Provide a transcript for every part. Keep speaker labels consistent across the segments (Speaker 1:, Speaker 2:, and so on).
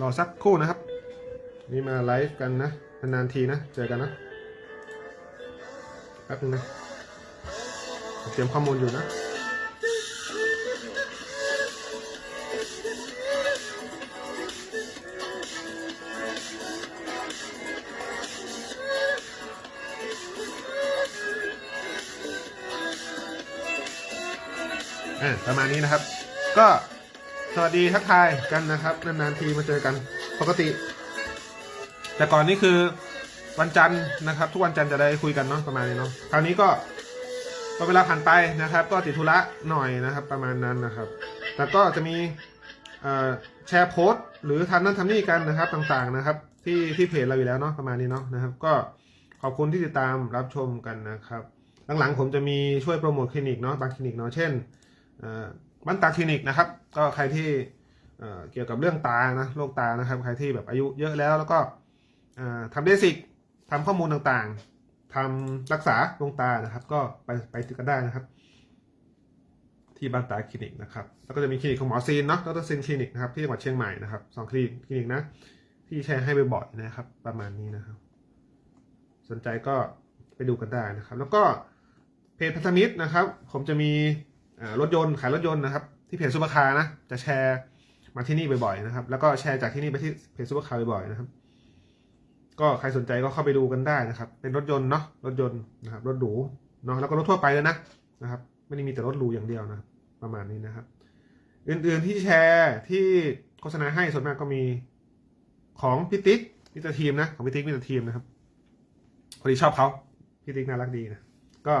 Speaker 1: รอสักครู่นะครับ นี่มาไลฟ์กันนะนานๆทีนะ เจอกันนะแป๊บนึงนะเตรียมข้อมูลอยู่นะอะประมาณนี้นะครับ ก็ สวัสดีทักทายกันนะครับนานๆทีมาเจอกันปกติ แต่ก่อนนี่คือวันจันทร์นะครับ ทุกวันจันทร์จะได้คุยกันเนาะประมาณนี้เนาะคราวนี้ก็พอเวลาผ่านไปนะครับ ก็ติดธุระหน่อยนะครับ ประมาณนั้นนะครับ แต่ก็จะมีแชร์โพสต์ หรือทำนั่นทำนี่กันนะครับต่างๆนะครับ ที่ที่เพจเราอยู่แล้วเนาะประมาณนี้เนาะนะครับ ก็ขอบคุณที่ติดตามรับชมกันนะครับ หลังๆผมจะมีช่วยโปรโมทคลินิกเนาะบางคลินิกเนาะเช่นเบ้านตาคลินิกนะครับ ก็ใครที่เเกี่ยวกับเรื่องตานะโรคตานะครับ ใครที่แบบอายุเยอะแล้วแล้วก็ทำเบสิกทำข้อมูลต่างๆทำรักษาดวงตานะครับ ก็ไปไปติดกันได้นะครับ ที่บ้านตาคลินิกนะครับ แล้วก็จะมีคลินิกของหมอซีนเนาะดรซีนคลินิกนะครับที่จังหวัดเชียงใหม่นะครับสองคลินิกคลินิกนะ ที่แชร์ให้บ่อยๆนะครับ ประมาณนี้นะครับ สนใจก็ไปดูกันได้นะครับ แล้วก็เพจพันธมิตรนะครับ ผมจะมี รถยนต์ขายรถยนต์นะครับที่เพจซูเปอร์คาร์นะจะแชร์มาที่นี่บ่อยๆนะครับ แล้วก็แชร์จากที่นี่ไปที่เพจซูเปอร์คาร์บ่อยๆนะครับ ก็ใครสนใจก็เข้าไปดูกันได้นะครับ เป็นรถยนต์เนาะรถยนต์นะครับรถหรูเนาะแล้วก็รถทั่วไปเลยนะนะครับ ไม่ได้มีแต่รถหรูอย่างเดียวนะประมาณนี้นะครับ อื่นๆที่แชร์ที่โฆษณาให้ส่วนมากก็มีของพี่ติ๊กมิสเตอร์ทีมนะของพี่ติ๊กมิสเตอร์ทีมนะครับพอดีชอบเขาพี่ติ๊กน่ารักดีนะก็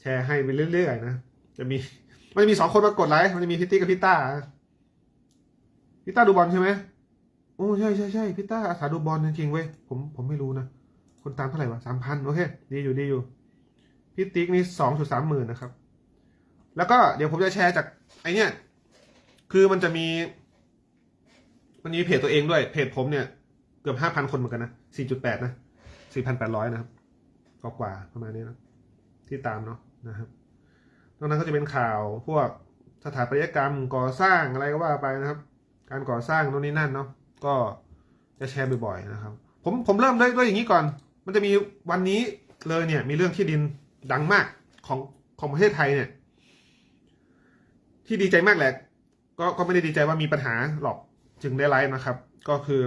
Speaker 1: แชร์ให้ไปเรื่อยๆนะ จะมี มันจะมีสองคนมากดไลค์มันจะมีพิตตี้กับพิต้าพิต้าดูบอลใช่ไหมโอ้ใช่ใช่ใช่พิต้าอาสาดูบอลจริงๆเว้ยผมผมไม่รู้นะคนตามเท่าไหร่วะสามพันโอเคดีอยู่ดีอยู่พิติ๊กนี่สองจุดสามหมื่นนะครับ แล้วก็เดี๋ยวผมจะแชร์จากไอเนี้ยคือมันจะมี มันมีเพจตัวเองด้วยเพจผมเนี่ย เกือบห้าพันคนเหมือนกันนะสี่จุดแปดนะสี่พันแปดร้อยนะครับก็กว่าประมาณนี้นะที่ตามเนาะนะครับ นอกนั้นก็จะเป็นข่าวพวกสถาปัตยกรรมก่อสร้างอะไรก็ว่าไปนะครับ การก่อสร้างโน่นนี่นั่นเนาะก็จะแชร์บ่อยๆนะครับ ผมผมเริ่มด้วยด้วยอย่างนี้ก่อน มันจะมีวันนี้เลยเนี่ย มีเรื่องที่ดินดังมากของของประเทศไทยเนี่ย ที่ดีใจมากแหละก็ก็ไม่ได้ดีใจว่ามีปัญหาหรอกจึงได้ไลฟ์นะครับ ก็คือ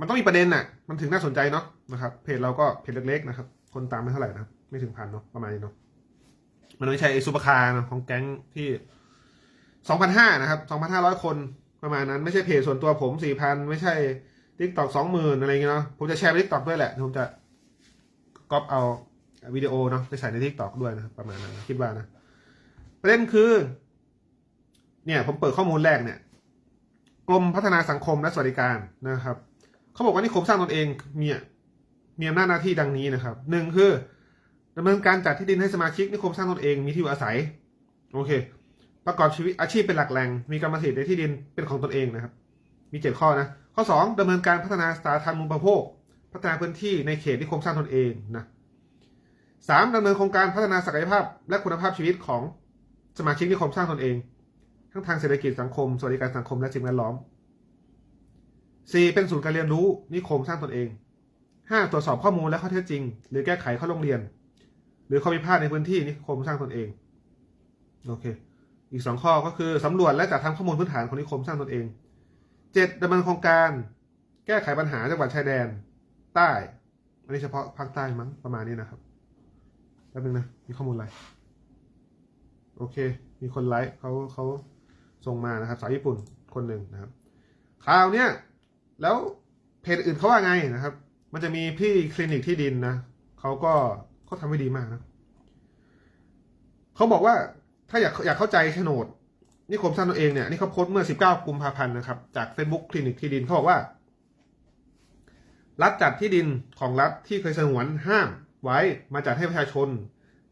Speaker 1: มันต้องมีประเด็นน่ะ มันถึงน่าสนใจเนาะนะครับ เพจเราก็เพจเล็กๆนะครับ คนตามไม่เท่าไหร่นะ ไม่ถึงพันเนาะประมาณนี้เนาะ มันไม่ใช่ไอซูเปอร์คาร์นะของแก๊งที่สองพันห้านะครับสองพันห้าร้อยคนประมาณนั้น ไม่ใช่เพจส่วนตัวผมสี่พันไม่ใช่ทิกตอกสองหมื่นอะไรเงี้ยเนาะผมจะแชร์ไปทิกตอกด้วยแหละ ผมจะก๊อปเอาวิดีโอเนาะไปใส่ในทิกตอกด้วยนะครับประมาณนั้นคิดว่านะประเด็นคือ เนี่ย ผมเปิดข้อมูลแรกเนี่ยกรมพัฒนาสังคมและสวัสดิการนะครับ เขาบอกว่านิคมสร้างตนเองมีมีอำนาจหน้าที่ดังนี้นะครับหนึ่งคือ ดำเนินการจัดที่ดินให้สมาชิกนิคมสร้างตนเองมีที่อยู่อาศัย โอเค ประกอบชีวิตอาชีพเป็นหลักแหล่งมีกรรมสิทธิ์ในที่ดินเป็นของตนเองนะครับ มีเจ็ดข้อนะ ข้อสองดำเนินการพัฒนาสาธารณูปโภค พัฒนาพื้นที่ในเขตนิคมสร้างตนเองนะสามดำเนินโครงการพัฒนาศักยภาพ และคุณภาพชีวิตของสมาชิกนิคมสร้างตนเอง ทั้งทางเศรษฐกิจสังคมสวัสดิการสังคมและสิ่งแวดล้อมสี่เป็นศูนย์การเรียนรู้นิคมสร้างตนเองห้าตรวจสอบข้อมูลและข้อเท็จจริง หรือแก้ไขข้อร้องเรียน หรือข้อพิพาทในพื้นที่นิคมสร้างตนเองโอเค อีกสองข้อก็คือสำรวจและจัดทำข้อมูลพื้นฐานของนิคมสร้างตนเองเจ็ดดำเนินโครงการแก้ไขปัญหาจังหวัดชายแดน ใต้ อันนี้เฉพาะภาคใต้มั้งประมาณนี้นะครับแป๊บนึงนะ มีข้อมูลอะไร โอเค มีคนไลฟ์เขาเขาส่งมานะครับ สาวญี่ปุ่นคนหนึ่งนะครับข่าวเนี้ยแล้วเพจอื่นเขาว่าไงนะครับ มันจะมีพี่คลินิกที่ดินนะเขาก็ เขาทำไว้ดีมากนะเขาบอกว่าถ้าอยากอยากเข้าใจโฉนดนิคมสร้างตัวเองเนี่ยนี่เขาโพสต์เมื่อ 19 กุมภาพันธ์นะครับ จาก Facebook คลินิกที่ดินเขาบอกว่า รัฐจัดที่ดินของรัฐที่เคยสงวนห้ามไว้มาจัดให้ประชาชน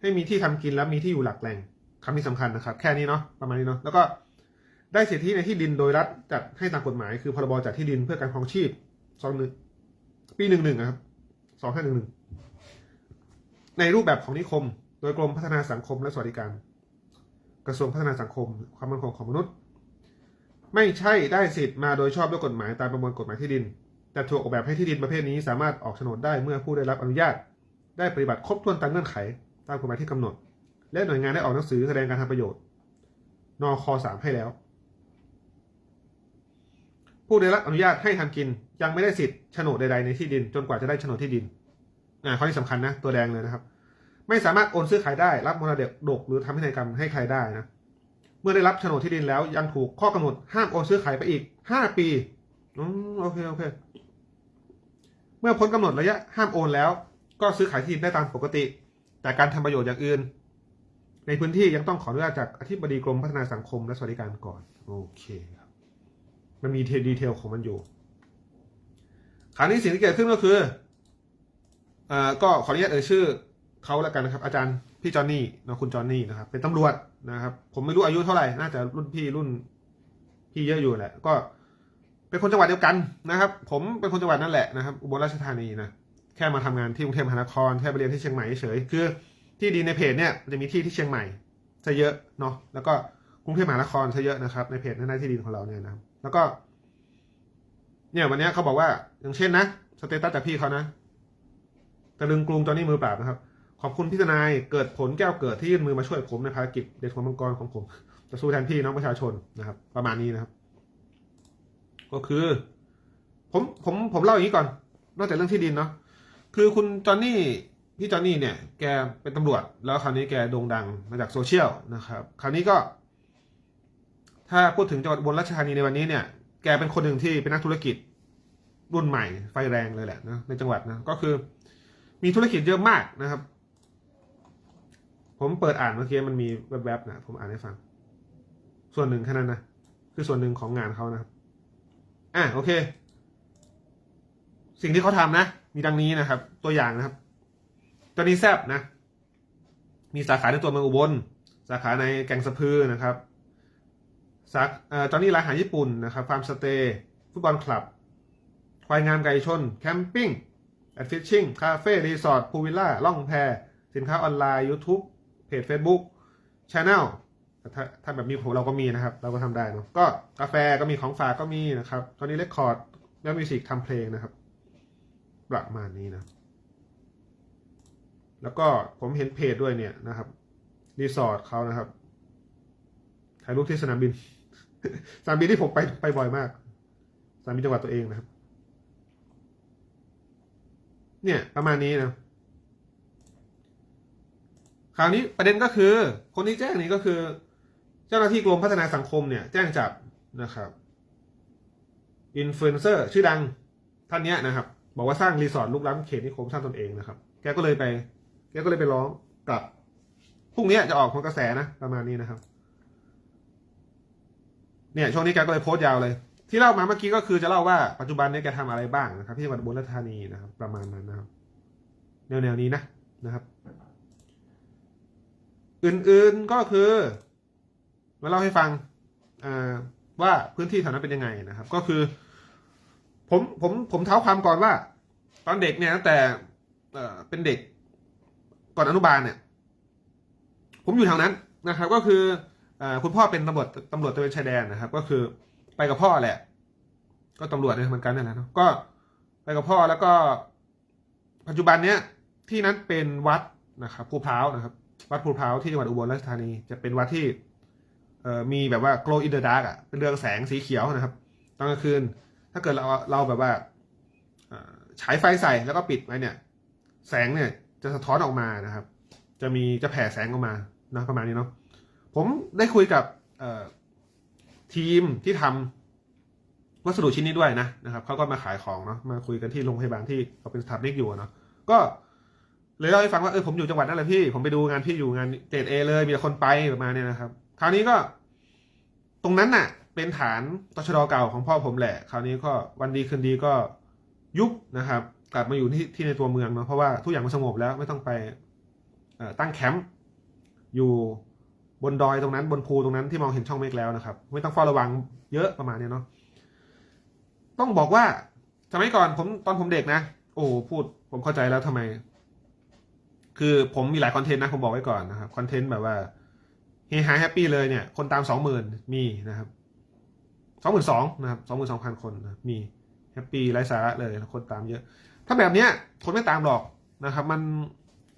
Speaker 1: ให้มีที่ทำกินและมีที่อยู่หลักแหล่งคำนี้สำคัญนะครับ แค่นี้เนาะประมาณนี้เนาะแล้วก็ได้สิทธิในที่ดินโดยรัฐจัดให้ตามกฎหมาย คือพรบจัดที่ดินเพื่อการครองชีพสองหนึ่งปีหนึ่งหนึ่งนะครับสองห้าหนึ่งหนึ่ง ในรูปแบบของนิคม โดยกรมพัฒนาสังคมและสวัสดิการ กระทรวงพัฒนาสังคม ความมั่นคงของมนุษย์ ไม่ใช่ได้สิทธิ์มาโดยชอบด้วยกฎหมายตามประมวลกฎหมายที่ดิน แต่ถูกออกแบบให้ที่ดินประเภทนี้สามารถออกโฉนดได้เมื่อผู้ได้รับอนุญาต ได้ปฏิบัติครบถ้วนตามเงื่อนไข ตามกฎหมายที่กำหนด และหน่วยงานได้ออกหนังสือแสดงการทำประโยชน์นคสามให้แล้ว ผู้ได้รับอนุญาตให้ทำกินยังไม่ได้สิทธิ์โฉนดใดๆในที่ดิน จนกว่าจะได้โฉนดที่ดิน อ่าข้อนี้สำคัญนะตัวแดงเลยนะครับ ไม่สามารถโอนซื้อขายได้ รับมรดกดกหรือทำพินัยกรรมให้ใครได้นะเมื่อได้รับโฉนดที่ดินแล้วยังถูกข้อกำหนดห้ามโอนซื้อขายไปอีกห้าปีอืมโอเคโอเค เมื่อพ้นกำหนดระยะห้ามโอนแล้ว ก็ซื้อขายที่ดินได้ตามปกติ แต่การทำประโยชน์อย่างอื่น ในพื้นที่ยังต้องขออนุญาตจากอธิบดีกรมพัฒนาสังคมและสวัสดิการก่อน โอเคครับ มันมีดีเทลของมันอยู่คราวนี้สิ่งที่เกิดขึ้นก็คือ อ่อก็ขออนุญาตเอ่ยชื่อเขาแล้วกันนะครับ อาจารย์พี่จอนนี่เนาะคุณจอนนี่นะครับ เป็นตำรวจนะครับ ผมไม่รู้อายุเท่าไหร่น่าจะรุ่นพี่รุ่นพี่เยอะอยู่แหละ ก็เป็นคนจังหวัดเดียวกันนะครับ ผมเป็นคนจังหวัดนั่นแหละนะครับ อุบลราชธานีนะแค่มาทำงานที่กรุงเทพมหานครแค่ไปเรียนที่เชียงใหม่เฉยคือที่ดีในเพจเนี่ยจะมีที่ที่เชียงใหม่ซะเยอะเนาะแล้วก็กรุงเทพมหานครซะเยอะนะครับ ในเพจหน้าที่ดินของเราเนี่ยนะครับแล้วก็ เนี่ยวันเนี้ยเขาบอกว่าอย่างเช่นนะสเตตัสจากพี่เขานะ ตะลึงกรุงจอนนี่มือปราบนะครับ ขอบคุณพี่ทนายเกิดผลแก้วเกิดที่ยื่นมือมาช่วยผมในภารกิจเด็ดหัวมังกรของผม จะสู้แทนพี่น้องประชาชนนะครับ ประมาณนี้นะครับ ก็คือ ผมผมผมเล่าอย่างนี้ก่อน นอกจากเรื่องที่ดินเนาะคือคุณจอนนี่พี่จอนนี่เนี่ย แกเป็นตำรวจ แล้วคราวนี้แกโด่งดังมาจากโซเชียลนะครับ คราวนี้ก็ ถ้าพูดถึงจังหวัดบลราชธานีในวันนี้เนี่ย แกเป็นคนหนึ่งที่เป็นนักธุรกิจรุ่นใหม่ไฟแรงเลยแหละนะในจังหวัดนะก็คือ มีธุรกิจเยอะมากนะครับ ผมเปิดอ่านเมื่อกี้มันมีแวบๆนะผมอ่านให้ฟัง ส่วนหนึ่งแค่นั้นนะคือส่วนหนึ่งของงานเขานะครับ อะโอเค สิ่งที่เขาทำนะ มีดังนี้นะครับ ตัวอย่างนะครับตอนนี้แซบนะ มีสาขาในตัวเมืองอุบล สาขาในแก่งสะพือนะครับสาอตอนนี้ร้านอาหารญี่ปุ่นนะครับฟาร์มสเตย์ฟุตบอลคลับ ควายงามไก่ชน แคมปิ้ง แอดฟิชชิ่งคาเฟ่รีสอร์ทพูลวิลล่าล่องแพสินค้าออนไลน์ YouTube เพจ Facebook Channel ถ้าถ้าแบบมีผมเราก็มีนะครับ เราก็ทำได้เนะก็กาแฟก็มีของฝากก็มีนะครับตอนนี้เลคคอร์ดแล้วมิวสิกทำเพลงนะครับ ประมาณนี้นะ แล้วก็ผมเห็นเพจด้วยเนี่ยนะครับรีสอร์ทเขานะครับถ่ายรูปที่สนามบิน สนามบินที่ผมไปไปบ่อยมาก สนามบินจังหวัดตัวเองนะครับ เนี่ยประมาณนี้นะคราวนี้ประเด็นก็คือ คนที่แจ้งนี้ก็คือ เจ้าหน้าที่กรมพัฒนาสังคมเนี่ย แจ้งจับนะครับอินฟลูเอนเซอร์ชื่อดังท่านเนี้ยนะครับ บอกว่าสร้างรีสอร์ทลุกล้ำเขตนิคมสร้างตนเองนะครับ แกก็เลยไป แกก็เลยไปร้องกับพรุ่งนี้จะออกผลกระแสนะ ประมาณนี้นะครับ เนี่ยช่วงนี้แกก็เลยโพสต์ยาวเลย ที่เล่ามาเมื่อกี้ก็คือจะเล่าว่าปัจจุบันเนี่ยแกทำอะไรบ้างนะครับ ที่จังหวัดอุบลราชธานีนะครับ ประมาณนั้นนะครับ แนวๆนี้นะนะครับ อื่นๆก็คือมาเล่าให้ฟังว่าพื้นที่แถวนั้นเป็นยังไงนะครับ ก็คือ ผมผมผมเท้าความก่อนว่า ตอนเด็กเนี่ยตั้งแต่เป็นเด็กก่อนอนุบาลเนี่ย ผมอยู่แถวนั้นนะครับ ก็คือเอ่อคุณพ่อเป็นตำรวจตำรวจตระเวนชายแดนนะครับ ก็คือไปกับพ่อแหละ ก็ตำรวจเนี่ยเหมือนกันนั่นแหละเนาะก็ไปกับพ่อแล้วก็ ปัจจุบันเนี้ยที่นั้นเป็นวัดนะครับภูพร้าวนะครับ วัดภูพร้าวที่จังหวัดอุบลราชธานี จะเป็นวัดที่เอ่อมีแบบว่า glow in the dark อะเป็นเรืองแสงสีเขียวนะครับตอนกลางคืน ถ้าเกิดเราเราแบบว่าฉายไฟใส่แล้วก็ปิดไว้เนี่ย แสงเนี่ยจะสะท้อนออกมานะครับ จะมีจะแผ่แสงออกมานะประมาณนี้เนาะผมได้คุยกับทีมที่ทำ วัสดุชิ้นนี้ด้วยนะนะครับเขาก็มาขายของเนาะมาคุยกันที่โรงพยาบาลที่เราเป็นสถาปนิกอยู่เนาะก็เลยเล่าให้ฟังว่าเออผมอยู่จังหวัดนั่นแหละพี่ ผมไปดูงานพี่อยู่งานเกรดเอเลยมีคนไปประมาณเนี้ยนะครับ คราวนี้ก็ตรงนั้นน่ะ เป็นฐานตชดเก่าของพ่อผมแหละ คราวนี้ก็วันดีคืนดีก็ยุบนะครับ กลับมาอยู่ที่ที่ในตัวเมืองเนาะเพราะว่าทุกอย่างมันสงบแล้วไม่ต้องไปตั้งแคมป์อยู่บนดอยตรงนั้นบนภูตรงนั้นที่มองเห็นช่องเมฆแล้วนะครับ ไม่ต้องเฝ้าระวังเยอะประมาณเนี้ยเนาะ ต้องบอกว่าสมัยก่อนผมตอนผมเด็กนะ โอ้พูดผมเข้าใจแล้วทำไม คือผมมีหลายคอนเทนต์นะ ผมบอกไว้ก่อนนะครับคอนเทนต์แบบว่าเฮฮาแฮปปี้เลยเนี่ย คนตามสองหมื่นมีนะครับสองหมื่นสองนะครับสองหมื่นสองพันคนนะมีแฮปปี้ไร้สาระเลยคนตามเยอะ ถ้าแบบเนี้ยคนไม่ตามหรอกนะครับ มัน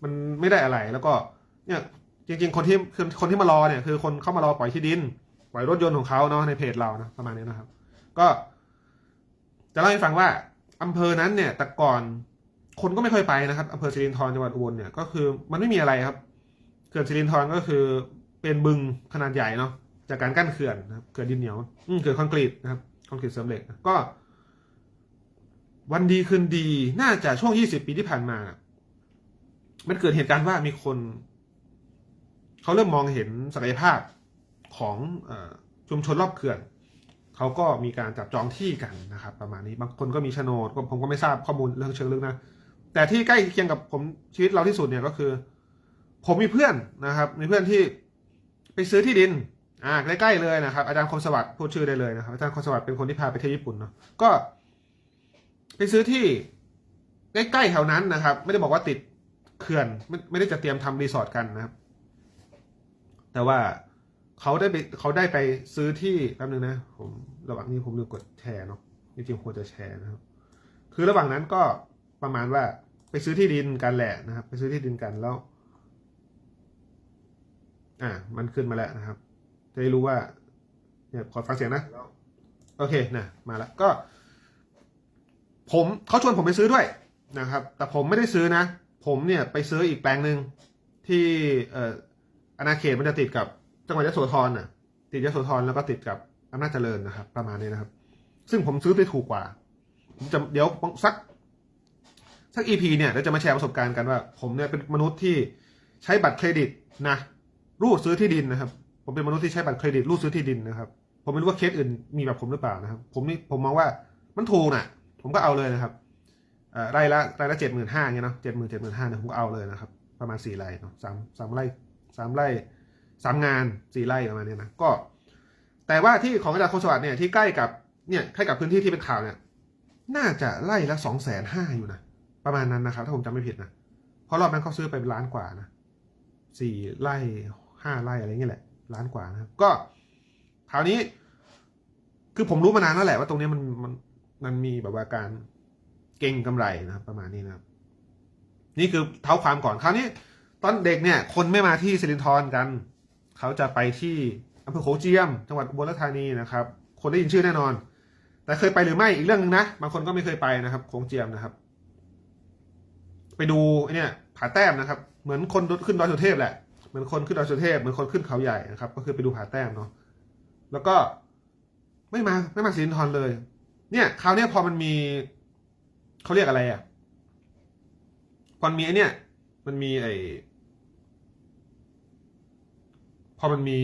Speaker 1: มันไม่ได้อะไรแล้วก็เนี่ยจริง ๆ คนที่คือคนที่มารอเนี่ยคือคนเข้ามารอปล่อยที่ดิน ปล่อยรถยนต์ของเขาเนาะในเพจเรานะประมาณนี้นะครับ ก็ จะเล่าให้ฟังว่าอำเภอนั้นเนี่ยแต่ก่อนคนก็ไม่ค่อยไปนะครับอำเภอสิรินธรจังหวัดอุบลเนี่ยก็คือมันไม่มีอะไรครับเขื่อนสิรินธรก็คือเป็นบึงขนาดใหญ่เนาะจากการกั้นเขื่อนนะครับเขื่อนดินเหนียวอืมเขื่อนคอนกรีตนะครับคอนกรีตเสริมเหล็กก็ วันดีคืนดีน่าจะช่วงยี่สิบปีที่ผ่านมา มันเกิดเหตุการณ์ว่ามีคน เขาเริ่มมองเห็นศักยภาพของอชุมชนรอบเขื่อน เขาก็มีการจับจองที่กันนะครับ ประมาณนี้บางคนก็มีโฉนดผมก็ไม่ทราบข้อมูลเรื่องเชิงลึกนะแต่ที่ใกล้เคียงกับผมชีวิตเราที่สุดเนี่ยก็คือ ผมมีเพื่อนนะครับ มีเพื่อนที่ไปซื้อที่ดินอ่าใกล้ๆเลยนะครับ อาจารย์คมสวัสดิ์พูดชื่อได้เลยนะครับอาจารย์คมสวัสดิ์เป็นคนที่พาไปเที่ยวญี่ปุ่นเนาะก็ ไปซื้อที่ใกล้ๆแถวนั้นนะครับ ไม่ได้บอกว่าติดเขื่อนไม่ไม่ได้จะเตรียมทำรีสอร์ทกันนะครับ แต่ว่า เขาได้ไปเขาได้ไปซื้อที่แป๊บนึงนะผมระหว่างนี้ผมลืมกดแชร์เนาะจริงๆควรจะแชร์นะครับ คือระหว่างนั้นก็ประมาณว่าไปซื้อที่ดินกันแหละนะครับ ไปซื้อที่ดินกันแล้ว อ่า มันขึ้นมาแล้วนะครับ จะได้รู้ว่าเนี่ยขอฟังเสียงนะโอเคนะมาแล้วก็ ผมเขาชวนผมไปซื้อด้วยนะครับ แต่ผมไม่ได้ซื้อนะ ผมเนี่ยไปซื้ออีกแปลงหนึ่งที่เอ่ออาณาเขตมันจะติดกับ จังหวัดยโสธรน่ะ ติดยโสธรแล้วก็ติดกับอำนาจเจริญนะครับ ประมาณนี้นะครับ ซึ่งผมซื้อไปถูกกว่า ผมจะเดี๋ยวสักสักอีพีเนี่ยเราจะมาแชร์ประสบการณ์กันว่า ผมเนี่ยเป็นมนุษย์ที่ใช้บัตรเครดิตนะรูดซื้อที่ดินนะครับ ผมเป็นมนุษย์ที่ใช้บัตรเครดิตรูดซื้อที่ดินนะครับ ผมไม่รู้ว่าเคสอื่นมีแบบผมหรือเปล่านะครับ ผมนี่ผมมองว่ามันถูกน่ะ ผมก็เอาเลยนะครับเอ่อไร่ละไร่ละเจ็ดหมื่นห้าเงี้ยเนาะเจ็ดหมื่นเจ็ดหมื่นห้าเนี่ยผมก็เอาเลยนะครับ ประมาณสี่ไร่เนาะสามสามไร่สามไร่ สามงานสี่ไร่ประมาณนี้นะก็ แต่ว่าที่ของอาจารย์โคสวัสดิ์เนี่ยที่ใกล้กับเนี่ยใกล้กับพื้นที่ที่เป็นข่าวเนี่ยน่าจะไร่ละสองแสนห้าอยู่นะประมาณนั้นนะครับ ถ้าผมจำไม่ผิดนะเพราะรอบนั้นเขาซื้อไปเป็นล้านกว่านะสี่ไร่ห้าไร่อะไรเงี้ยแหละล้านกว่านะครับก็คราวนี้ คือผมรู้มานานแล้วแหละว่าตรงนี้มันมันมันมีแบบว่าการเก่งกำไรนะครับ ประมาณนี้นะครับ นี่คือเท้าความก่อนคราวนี้ ตอนเด็กเนี่ย คนไม่มาที่สิรินธรกัน เขาจะไปที่อำเภอโขงเจียม จังหวัดอุบลราชธานีนะครับ คนได้ยินชื่อแน่นอน แต่เคยไปหรือไม่อีกเรื่องหนึงนะ บางคนก็ไม่เคยไปนะครับโขงเจียมนะครับ ไปดูไอเนี่ยผาแต้มนะครับ เหมือนคนขึ้นดอยสุเทพแหละ เหมือนคนขึ้นดอยสุเทพ เหมือนคนขึ้นเขาใหญ่นะครับ ก็คือไปดูผาแต้มเนาะ แล้วก็ไม่มาไม่มาสินธรเลย เนี่ยคราวนี้พอมันมีเขาเรียกอะไรอะพอมันมีไอเนี่ย มันมีไอ อมันมี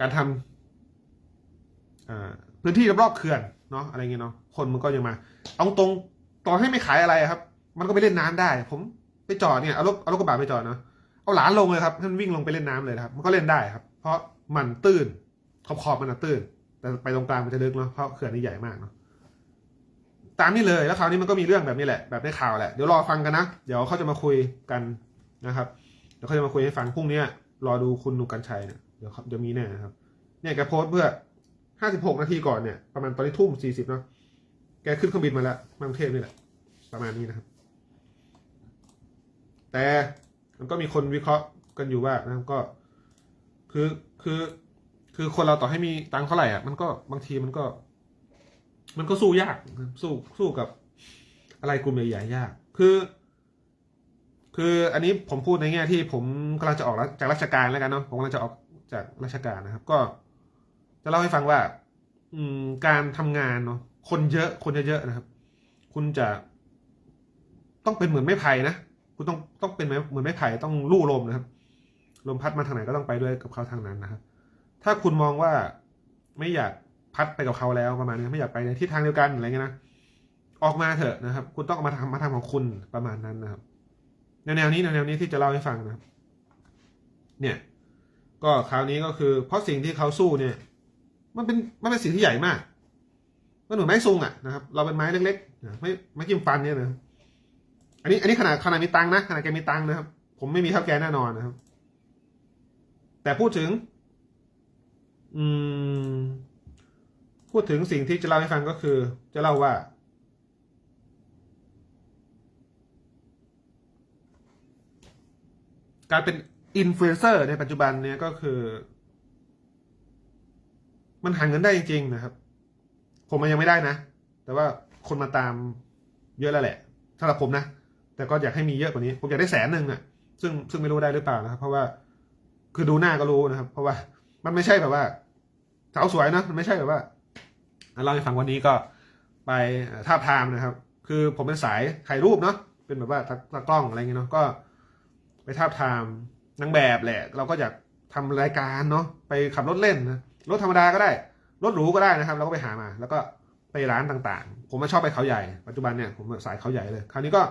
Speaker 1: การทำพื้นที่รอบๆเขื่อนเนาะอะไรเงี้ยเนาะคนมันก็ยังมา เอาตรงต่อให้ไม่ขายอะไรครับ มันก็ไปเล่นน้ำได้ ผมไปจอดเนี่ยเอารถเอารถกระบะไปจอดเนาะเอาหลานลงเลยครับให้มันวิ่งลงไปเล่นน้ำเลยครับ มันก็เล่นได้ครับ เพราะมันตื้นขอบขอบมันตื้น แต่ไปตรงกลางมันจะลึกเนาะเพราะเขื่อนนี่ใหญ่มากเนาะตามนี้เลยแล้วคราวนี้มันก็มีเรื่องแบบนี้แหละแบบในข่าวแหละเดี๋ยวรอฟังกันนะ เดี๋ยวเขาจะมาคุยกันนะครับ เดี๋ยวเขาจะมาคุยให้ฟังพรุ่งนี้รอดูคุณนุกกัญชัยเนี่ยเดี๋ยวเขาจะมีแน่นะครับ เนี่ยแกโพสต์เพื่อห้าสิบหกนาทีก่อนเนี่ยประมาณตอนนี้ทุ่มสี่สิบเนาะแกขึ้นเครื่องบินมาแล้วมากรุงเทพนี่แหละ ประมาณนี้นะครับ แต่มันก็มีคนวิเคราะห์กันอยู่ว่านะครับก็ คือคือคือคนเราต่อให้มีตังค์เท่าไหร่อะมันก็บางทีมันก็ มันก็สู้ยากสู้สู้กับอะไรกลุ่มใหญ่ๆยาก คือ คืออันนี้ผมพูดในแง่ที่ผมกำลังจะออกจากราชการแล้วกันเนาะผมกำลังจะออกจากราชการนะครับ ก็ จะเล่าให้ฟังว่า อืม การทำงานเนาะคนเยอะคนเยอะๆนะครับ คุณจะ ต้องเป็นเหมือนไม้ไผ่นะคุณต้องต้องเป็นเหมือนไม้ไผ่ต้องลู่ลมนะครับ ลมพัดมาทางไหนก็ต้องไปด้วยกับเขาทางนั้นนะครับ ถ้าคุณมองว่าไม่อยากพัดไปกับเขาแล้วประมาณนี้ไม่อยากไปในทิศทางเดียวกันอะไรเงี้ยนะออกมาเถอะนะครับ คุณต้องเอามาทำมาทำของคุณประมาณนั้นนะครับ แนวนี้แนวนี้ที่จะเล่าให้ฟังนะเนี่ย ก็คราวนี้ก็คือ เพราะสิ่งที่เขาสู้เนี่ย มันเป็นมันเป็นสิ่งที่ใหญ่มากมันเหมือนไม้ซุงอะนะครับ เราเป็นไม้เล็กๆไม่ไม่จิ้มฟันเนี่ยนะอันนี้อันนี้ขนาดขนาดมีตังนะขนาดแกมีตังนะครับ ผมไม่มีเท่าแกแน่นอนนะครับ แต่พูดถึง อืม พูดถึงสิ่งที่จะเล่าให้ฟังก็คือ จะเล่าว่า การเป็นอินฟลูเอนเซอร์ในปัจจุบันเนี่ยก็คือ มันหาเงินได้จริง ๆ นะครับ ผมมันยังไม่ได้นะ แต่ว่าคนมาตามเยอะแล้วแหละสำหรับผมนะ แต่ก็อยากให้มีเยอะกว่านี้ ผมอยากได้แสนหนึ่งอะซึ่งซึ่งไม่รู้ได้หรือเปล่านะครับ เพราะว่าคือดูหน้าก็รู้นะครับ เพราะว่ามันไม่ใช่แบบว่าสาวสวยนะมันไม่ใช่แบบว่าเล่าให้ฟังวันนี้ก็ไปท่าบทามนะครับ คือผมเป็นสายถ่ายรูปเนาะเป็นแบบว่าตากล้องอะไรเงี้ยเนาะก็ ไปทาบทามนางแบบแหละ เราก็อยากทำรายการเนาะไปขับรถเล่นนะรถธรรมดาก็ได้ รถหรูก็ได้นะครับ เราก็ไปหามา แล้วก็ไปร้านต่างๆ ผมมาชอบไปเขาใหญ่ปัจจุบันเนี่ยผมสายเขาใหญ่เลย คราวนี้ก็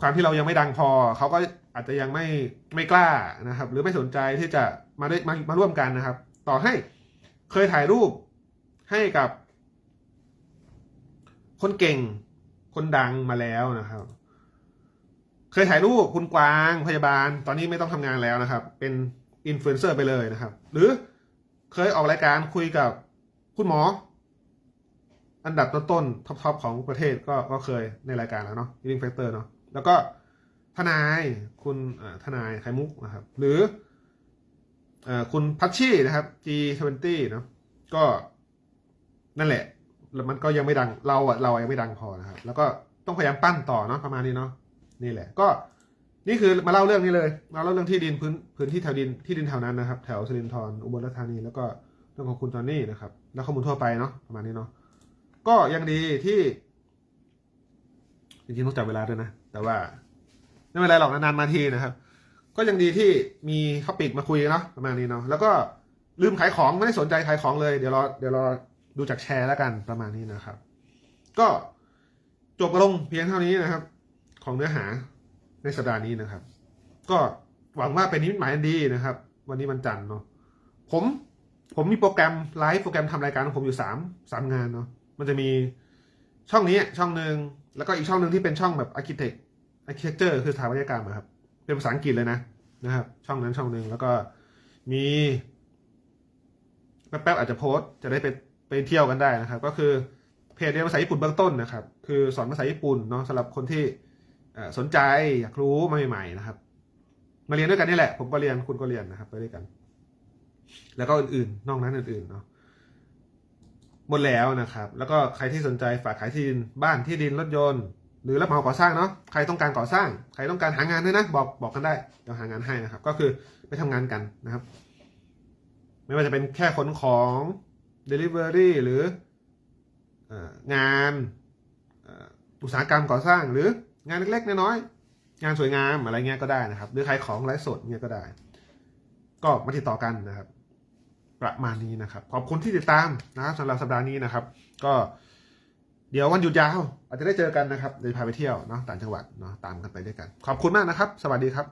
Speaker 1: ความที่เรายังไม่ดังพอเขาก็อาจจะยังไม่ไม่กล้านะครับ หรือไม่สนใจที่จะมาได้มามาร่วมกันนะครับ ต่อให้เคยถ่ายรูปให้กับ คนเก่งคนดังมาแล้วนะครับ เคยถ่ายรูปคุณกวางพยาบาล ตอนนี้ไม่ต้องทำงานแล้วนะครับ เป็นอินฟลูเอนเซอร์ไปเลยนะครับ หรือเคยออกรายการคุยกับคุณหมอ อันดับต้นๆท็อปๆของประเทศก็ก็เคยในรายการแล้วเนาะ Leading Factor เนาะแล้วก็ทนายคุณทนายไข่มุกนะครับ หรืออคุณพัชชี่นะครับ G20 เนาะก็นั่นแหละแล้วมันก็ยังไม่ดังเราอะเรายังไม่ดังพอนะครับ แล้วก็ต้องพยายามปั้นต่อเนาะประมาณนี้เนาะ นี่แหละ ก็นี่คือมาเล่าเรื่องนี้เลยมาเล่าเรื่องที่ดินพื้นพื้นที่แถวดินที่ดินแถวนั้นนะครับ แถวสิรินธรอุบลราชธานีแล้วก็เรื่องของคุณจอนนี่นะครับ แล้วข้อมูลทั่วไปเนาะประมาณนี้เนาะก็ยังดีที่จริงๆต้องจับเวลาด้วยนะ แต่ว่าไม่เป็นไรหรอกนานๆมาทีนะครับ ก็ยังดีที่มีท็อปิกมาคุยเนาะประมาณนี้เนาะแล้วก็ลืมขายของไม่ได้สนใจขายของเลยเดี๋ยวรอเดี๋ยวรอดูจากแชร์แล้วกันประมาณนี้นะครับ ก็จบลงเพียงเท่านี้นะครับ ของเนื้อหาในสัปดาห์นี้นะครับ ก็หวังว่าเป็นนิมิตหมายดีนะครับ วันนี้วันจันทร์เนาะผมผมมีโปรแกรมไลฟ์โปรแกรมทำรายการของผมอยู่สามสามงานเนาะมันจะมีช่องนี้ช่องหนึ่งแล้วก็อีกช่องหนึ่งที่เป็นช่องแบบ architect architecture คือสถาปัตยกรรมครับ เป็นภาษาอังกฤษเลยนะนะครับ ช่องนั้นช่องหนึ่งแล้วก็มีแป๊บๆอาจจะโพสจะได้ไปไปเที่ยวกันได้นะครับ ก็คือเพจเรียนภาษาญี่ปุ่นเบื้องต้นนะครับ คือสอนภาษาญี่ปุ่นเนาะสำหรับคนที่ สนใจอยากรู้ใหม่ๆนะครับ มาเรียนด้วยกันนี่แหละ ผมก็เรียนคุณก็เรียนนะครับไปด้วยกัน แล้วก็อื่นๆ นอกนั้นอื่นๆเนาะหมดแล้วนะครับ แล้วก็ใครที่สนใจฝากขายที่ดินบ้านที่ดินรถยนต์ หรือรับเหมาก่อสร้างเนาะใครต้องการก่อสร้าง ใครต้องการหางานด้วยนะ บอกบอกกันได้เดี๋ยวหางานให้นะครับ ก็คือไปทำงานกันนะครับ ไม่ว่าจะเป็นแค่ขนของ Delivery หรืองานอุตสาหกรรมก่อสร้างหรือ งานเล็กๆน้อยๆงานสวยงามอะไรเงี้ยก็ได้นะครับ หรือขายของไลฟ์สดเงี้ยก็ได้ ก็มาติดต่อกันนะครับ ประมาณนี้นะครับ ขอบคุณที่ติดตามนะครับสำหรับสัปดาห์นี้นะครับ ก็เดี๋ยววันหยุดยาวอาจจะได้เจอกันนะครับเดี๋ยวพาไปเที่ยวเนาะต่างจังหวัดเนาะตามกันไปด้วยกัน ขอบคุณมากนะครับ สวัสดีครับ